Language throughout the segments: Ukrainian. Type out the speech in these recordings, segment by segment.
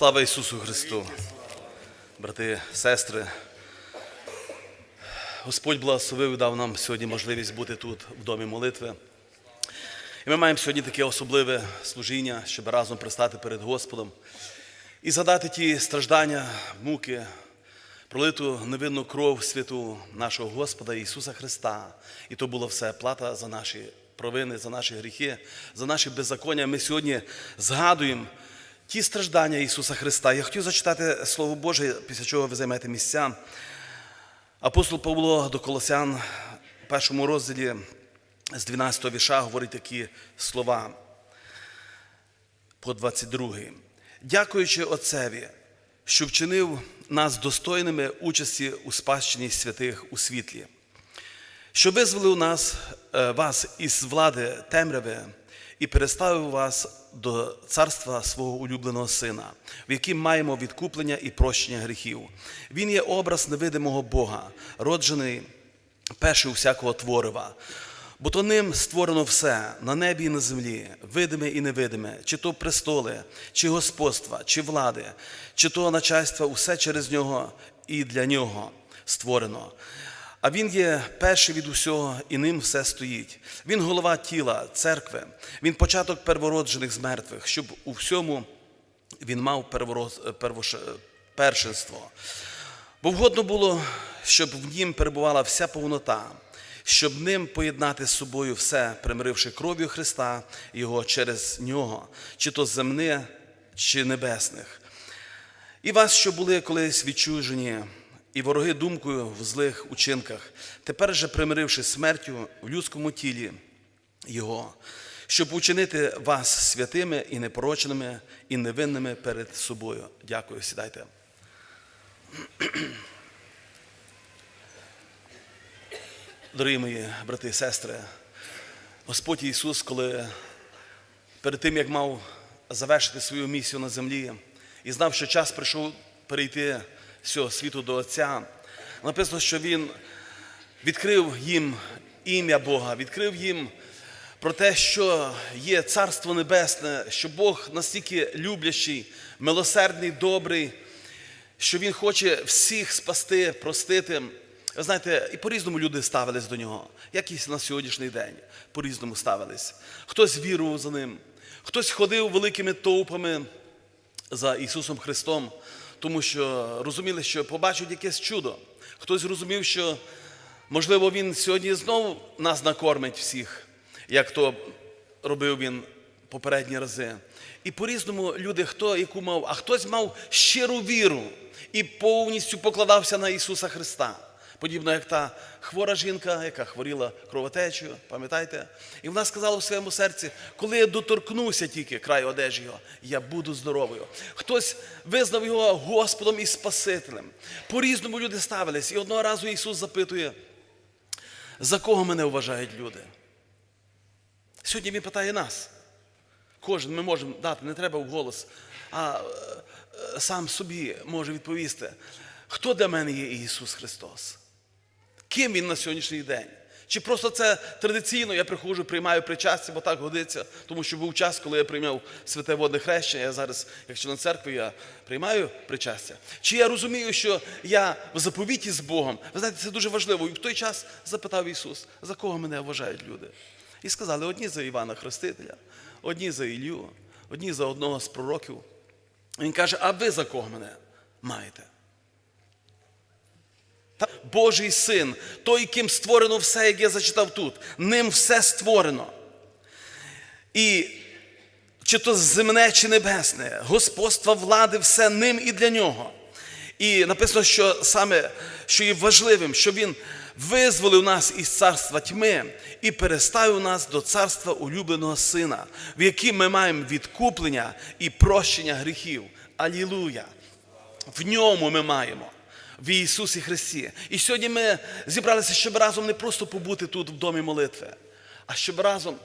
Слава Ісусу Христу! Брати, сестри, Господь благословив і дав нам сьогодні можливість бути тут, в домі молитви. І ми маємо сьогодні таке особливе служіння, щоб разом пристати перед Господом і згадати ті страждання, муки, пролиту невинну кров святу нашого Господа Ісуса Христа. І то було все плата за наші провини, за наші гріхи, за наші беззаконня. Ми сьогодні згадуємо ті страждання Ісуса Христа. Я хотів зачитати Слово Боже, після чого ви займете місця. Апостол Павло до Колосян в першому розділі з 12 го віша говорить такі слова по 22. Дякуючи Отцеві, що вчинив нас достойними участі у спадщині святих у світлі, що визволив нас, е, вас із влади темряви і переставив вас до царства свого улюбленого сина, в яким маємо відкуплення і прощення гріхів. Він є образ невидимого Бога, роджений перший всякого творива. Бо то ним створено все на небі і на землі, видиме і невидиме, чи то престоли, чи господства, чи влади, чи то начальства, усе через нього і для нього створено. А він є перший від усього, і ним все стоїть. Він голова тіла, церкви, він початок первороджених з мертвих, щоб у всьому він мав первород, первош, першинство. Бо вгодно було, щоб в нім перебувала вся повнота, щоб ним поєднати з собою все, примиривши кров'ю Христа, Його через нього, чи то земне, чи небесних. І вас, що були колись відчужені, і вороги думкою в злих учинках, тепер же примиривши смертю в людському тілі Його, щоб учинити вас святими і непорочними, і невинними перед собою. Дякую, сідайте. Дорогі мої брати і сестри, Господь Ісус, коли перед тим, як мав завершити свою місію на землі, і знав, що час прийшов перейти з цього світу до Отця, написано, що Він відкрив їм ім'я Бога, відкрив їм про те, що є Царство Небесне, що Бог настільки люблячий, милосердний, добрий, що Він хоче всіх спасти, простити. Ви знаєте, і по-різному люди ставились до нього, як і на сьогоднішній день, по-різному ставились. Хтось вірував за ним, хтось ходив великими товпами за Ісусом Христом, тому що розуміли, що побачать якесь чудо. Хтось розумів, що, можливо, Він сьогодні знову нас накормить всіх, як то робив він попередні рази. І по-різному люди, хто яку мав, а хтось мав щиру віру і повністю покладався на Ісуса Христа. Подібно як та хвора жінка, яка хворіла кровотечею, пам'ятаєте? І вона сказала в своєму серці, коли я доторкнуся тільки краю одежі його, я буду здоровою. Хтось визнав його Господом і Спасителем. По-різному люди ставились. І одного разу Ісус запитує, за кого мене вважають люди? Сьогодні Він питає нас. Кожен ми можемо дати, не треба в голос, а е, сам собі може відповісти, хто для мене є Ісус Христос? Ким Він на сьогоднішній день? Чи просто це традиційно, я приходжу, приймаю причастя, бо так годиться, тому що був час, коли я прийняв святе водне хрещення, я зараз, як член церкви, я приймаю причастя. Чи я розумію, що я в заповіті з Богом? Ви знаєте, це дуже важливо. І в той час запитав Ісус, за кого мене вважають люди? І сказали, одні за Івана Хрестителя, одні за Ілью, одні за одного з пророків. Він каже, а ви за кого мене маєте? Божий син, той, ким створено все, як я зачитав тут, ним все створено. І чи то земне, чи небесне, господство влади, все ним і для нього. І написано, що саме що є важливим, що він визволив нас із царства тьми і переставив нас до царства улюбленого сина, в яким ми маємо відкуплення і прощення гріхів. Алілуя! В ньому ми маємо. В Ісусі Христі. І сьогодні ми зібралися, щоб разом не просто побути тут в домі молитви, а щоб разом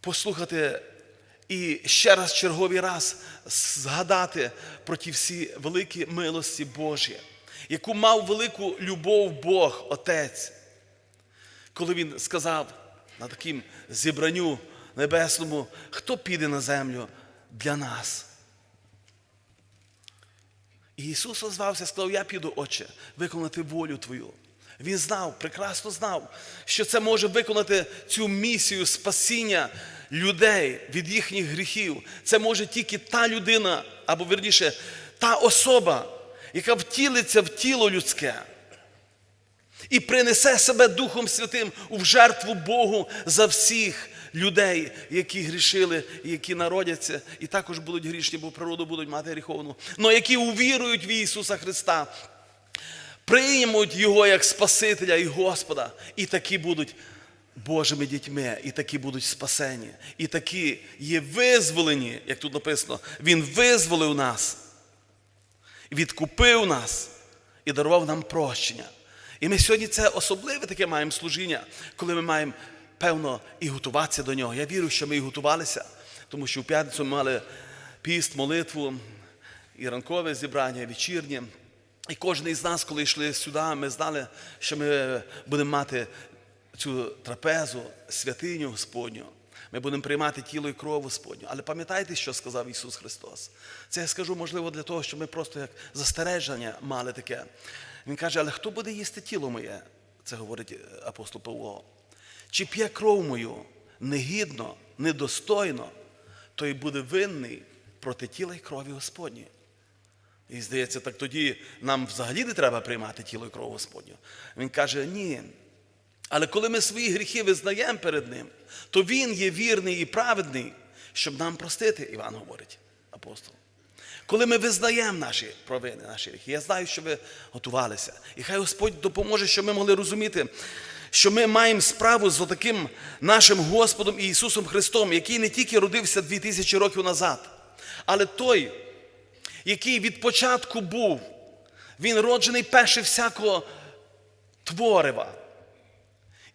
послухати і ще раз, черговий раз згадати про ті всі великі милості Божі, яку мав велику любов Бог, Отець, коли Він сказав на таким зібранню небесному, хто піде на землю для нас. І Ісус озвався, сказав, я піду, Отче, виконати волю Твою. Він знав, прекрасно знав, що це може виконати цю місію спасіння людей від їхніх гріхів. Це може тільки та людина, або верніше, та особа, яка втілиться в тіло людське і принесе себе Духом Святим в жертву Богу за всіх людей, які грішили, які народяться, і також будуть грішні, бо природу будуть мати гріховну, але які увірують в Ісуса Христа, приймуть Його як Спасителя і Господа, і такі будуть Божими дітьми, і такі будуть спасені, і такі є визволені, як тут написано, Він визволив нас відкупив нас і дарував нам прощення. І ми сьогодні це особливе таке маємо служіння, коли ми маємо, певно, і готуватися до нього. Я вірю, що ми і готувалися, тому що в п'ятницю ми мали піст, молитву, і ранкове зібрання, і вечірнє. І кожен із нас, коли йшли сюди, ми знали, що ми будемо мати цю трапезу, святиню Господню. Ми будемо приймати тіло і кров Господню. Але пам'ятайте, що сказав Ісус Христос. Це я скажу, можливо, для того, щоб ми просто як застереження мали таке. Він каже, але хто буде їсти тіло моє? Це говорить апостол Павло. Чи п'є кров мою негідно, недостойно, той буде винний проти тіла і крові Господні. І здається, так тоді нам взагалі не треба приймати тіло і кров Господню. Він каже, ні. Але коли ми свої гріхи визнаємо перед Ним, то Він є вірний і праведний, щоб нам простити, Іван говорить, апостол. Коли ми визнаємо наші провини, наші гріхи, я знаю, що ви готувалися. І хай Господь допоможе, щоб ми могли розуміти, що ми маємо справу з таким нашим Господом Ісусом Христом, який не тільки родився 2000 років назад, але той, який від початку був, він роджений перше всякого творива.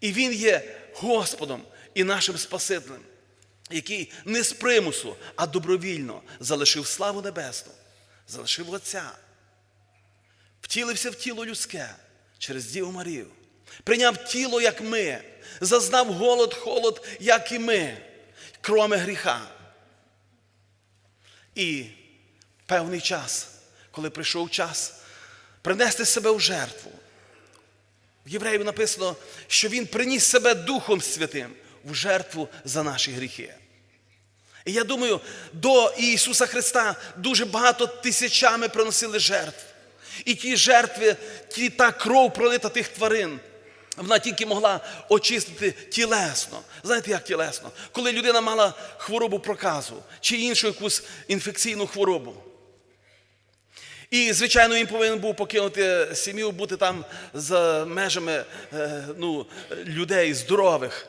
І Він є Господом і нашим Спасителем, який не з примусу, а добровільно залишив славу небесну, залишив Отця, втілився в тіло людське через Діву Марію, прийняв тіло, як ми, зазнав голод, холод, як і ми, кроме гріха. І певний час, коли прийшов час принести себе в жертву. В Євреїв написано, що Він приніс себе Духом Святим в жертву за наші гріхи. І я думаю, до Ісуса Христа дуже багато тисячами приносили жертв. І ті жертви, ті та кров пролита тих тварин, вона тільки могла очистити тілесно. Знаєте, як тілесно? Коли людина мала хворобу проказу чи іншу якусь інфекційну хворобу. І, звичайно, він повинен був покинути сім'ю, бути там за межами е, ну, людей здорових,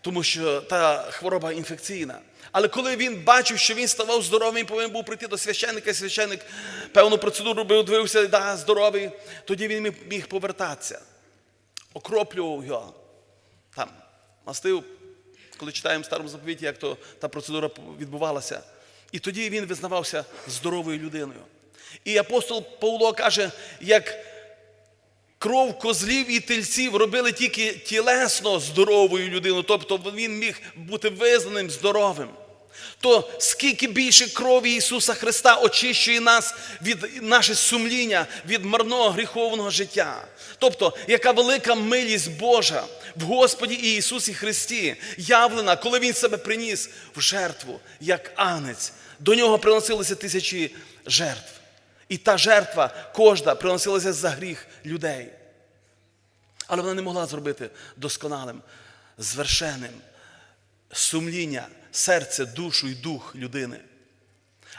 тому що та хвороба інфекційна. Але коли він бачив, що він ставав здоровим, він повинен був прийти до священника, і священник певну процедуру робив, дивився, да, здоровий, тоді він міг- міг повертатися. Окроплював його, там, мастив, коли читаємо в старому заповіті, як то та процедура відбувалася. І тоді він визнавався здоровою людиною. І апостол Павло каже, як кров козлів і тельців робили тільки тілесно здоровою людину, тобто він міг бути визнаним здоровим. То скільки більше крові Ісуса Христа очищує нас від наше сумління, від марного гріховного життя. Тобто, яка велика милість Божа в Господі Ісусі Христі явлена, коли Він себе приніс в жертву, як агнець. До нього приносилися тисячі жертв. І та жертва кожна приносилася за гріх людей. Але вона не могла зробити досконалим, звершеним сумління, серце, душу і дух людини.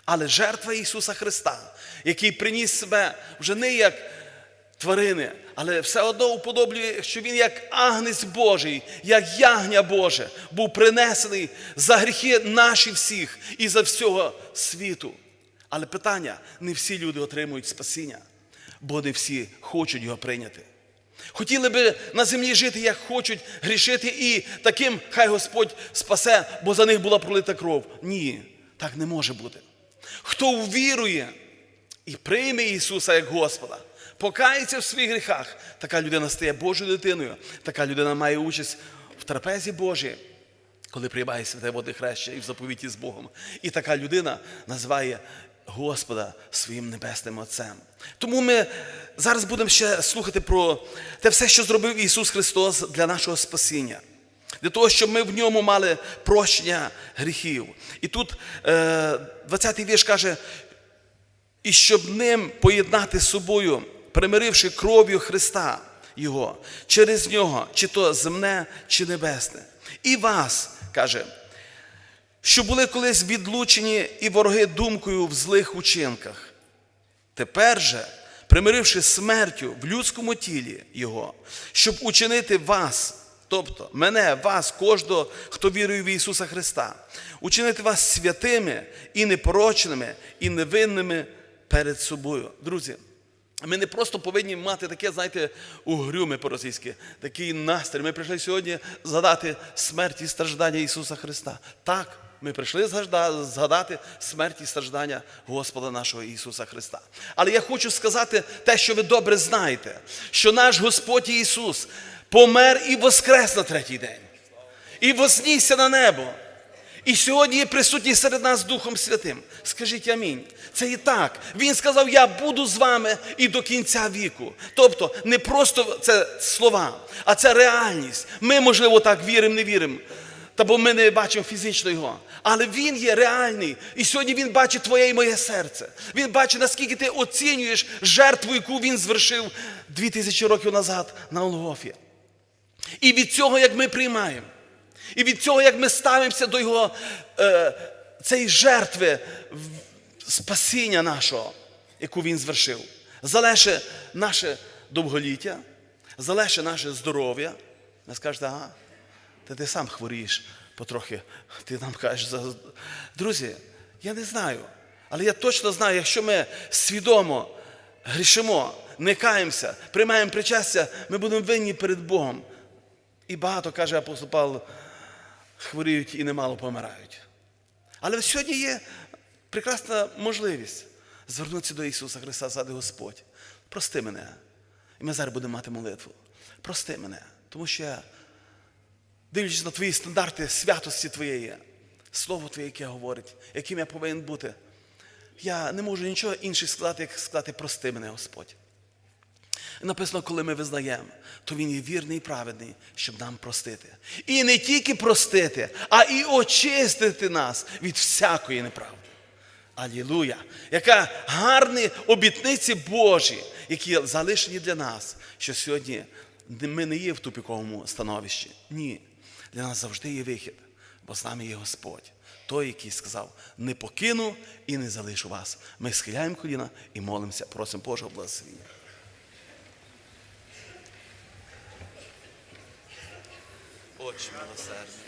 Але жертва Ісуса Христа, який приніс себе вже не як тварини, але все одно уподоблює, що Він як агнець Божий, як ягня Боже, був принесений за гріхи наші всіх і за всього світу. Але питання: не всі люди отримують спасіння, бо не всі хочуть його прийняти. Хотіли би на землі жити, як хочуть, грішити, і таким хай Господь спасе, бо за них була пролита кров. Ні, так не може бути. Хто ввірує і прийме Ісуса як Господа, покається в своїх гріхах, така людина стає Божою дитиною, така людина має участь в трапезі Божій, коли приймає святе водне хрещення і в заповіті з Богом. І така людина називає Господа своїм небесним Отцем. Тому ми зараз будемо ще слухати про те все, що зробив Ісус Христос для нашого спасіння. Для того, щоб ми в ньому мали прощення гріхів. І тут е, 20-й вірш каже, і щоб ним поєднати з собою, примиривши кров'ю Христа Його, через нього, чи то земне, чи небесне. І вас, каже, що були колись відлучені і вороги думкою в злих учинках. Тепер же, примиривши смертю в людському тілі Його, щоб учинити вас, тобто мене, вас, кожного, хто вірує в Ісуса Христа, учинити вас святими і непорочними, і невинними перед собою. Друзі, ми не просто повинні мати таке, знаєте, угрюме по-російськи, такий настрій. Ми прийшли сьогодні згадати смерть і страждання Ісуса Христа. Так, ми прийшли згадати смерть і страждання Господа нашого Ісуса Христа. Але я хочу сказати те, що ви добре знаєте, що наш Господь Ісус помер і воскрес на третій день. І вознісся на небо. І сьогодні є присутній серед нас Духом Святим. Скажіть амінь. Це і так. Він сказав: Я буду з вами і до кінця віку. Тобто, не просто це слова, а це реальність. Ми, можливо, так віримо, не віримо. Та ми не бачимо фізично його. Але він є реальний. І сьогодні він бачить твоє і моє серце. Він бачить, наскільки ти оцінюєш жертву, яку він звершив дві тисячі років назад на Олгофі. І від цього, як ми приймаємо, і від цього, як ми ставимося до Його е, цієї жертви спасіння нашого, яку Він звершив, залежить наше довголіття, залежить наше здоров'я. Ви скажете, ага, та ти сам хворієш потрохи. Ти нам кажеш, друзі, я не знаю. Але я точно знаю, якщо ми свідомо грішимо, не каємося, приймаємо причастя, ми будемо винні перед Богом. І багато, каже апостол Павло, хворіють і немало помирають. Але сьогодні є прекрасна можливість звернутися до Ісуса Христа, сказати Господь, прости мене. І ми зараз будемо мати молитву. Прости мене, тому що я, дивлячись на твої стандарти святості Твоєї, Слово Твоє, яке говорить, яким я повинен бути, я не можу нічого інше сказати, як сказати, прости мене, Господь. Написано, коли ми визнаємо, то він є вірний і праведний, щоб нам простити. І не тільки простити, а і очистити нас від всякої неправди. Алілуя! Яка гарні обітниці Божі, які залишені для нас, що сьогодні ми не є в тупіковому становищі. Ні. Для нас завжди є вихід, бо з нами є Господь. Той, який сказав, не покину і не залишу вас. Ми схиляємо коліна і молимося, просимо Божого благословення. Отче милосердний.